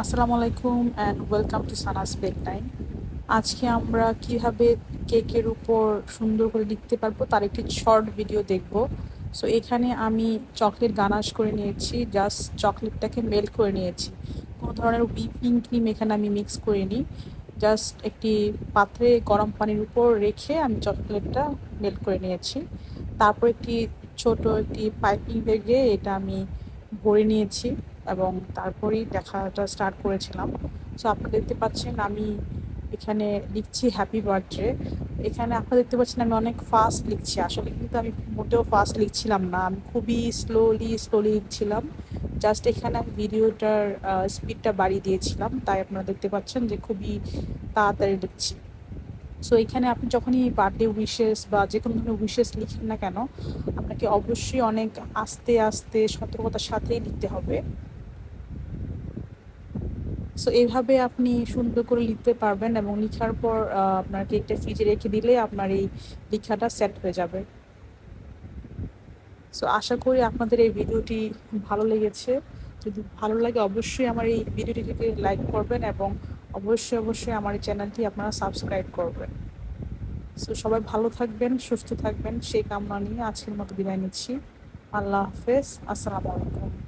আসসালামু আলাইকুম and welcome to Sana's bake time আজকে আমরা কীভাবে কেকের উপর সুন্দর করে লিখতে পারব তার একটি শর্ট ভিডিও দেখব। সো এখানে আমি চকলেট গানাশ করে নিয়েছি জাস্ট চকলেটটাকে মেল্ট করে নিয়েছি। কোনো ধরনের হুইপিং ক্রিম এখানে আমি মিক্স করিনি জাস্ট একটি পাত্রে গরম পানির উপর রেখে আমি চকলেটটা মেল্ট করে নিয়েছি। তারপর একটি ছোট একটি পাইপিং ব্যাগে এটা আমি ভরে নিয়েছি। এবং তারপরেই দেখাটা স্টার্ট করেছিলাম। সো আপনারা দেখতে পাচ্ছেন আমি এখানে লিখছি হ্যাপি বার্থডে এখানে আপনারা দেখতে পাচ্ছেন আমি অনেক ফাস্ট লিখছি। আসলে কিন্তু আমি মোটেও ফাস্ট লিখছিলাম না। আমি খুবই স্লোলি স্লোলি লিখছিলাম। জাস্ট এখানে আমি ভিডিওটার স্পিডটা বাড়িয়ে দিয়েছিলাম। তাই আপনারা দেখতে পাচ্ছেন যে খুবই তাড়াতাড়ি লিখছি। সো এখানে আপনি যখনই বার্থডে উইশেস বা যে কোনো ধরনের উইশেস লিখেন না কেন, আপনাকে অবশ্যই অনেক আস্তে আস্তে সতর্কতার সাথেই লিখতে হবে। সো এইভাবে আপনি সুন্দর করে লিখতে পারবেন এবং লিখার পর আপনার কেকটা ফ্রিজে রেখে দিলে আপনার এই লেখাটা সেট হয়ে যাবে। সো আশা করি আপনাদের এই ভিডিওটি ভালো লেগেছে। যদি ভালো লাগে অবশ্যই আমার এই ভিডিওটিকে লাইক করবেন এবং অবশ্যই অবশ্যই আমার এই চ্যানেলটি আপনারা সাবস্ক্রাইব করবেন। সো সবাই ভালো থাকবেন, সুস্থ থাকবেন, সেই কামনা নিয়ে আজকের মতো বিদায় নিচ্ছি। আল্লাহ হাফেজ, আসসালামু আলাইকুম।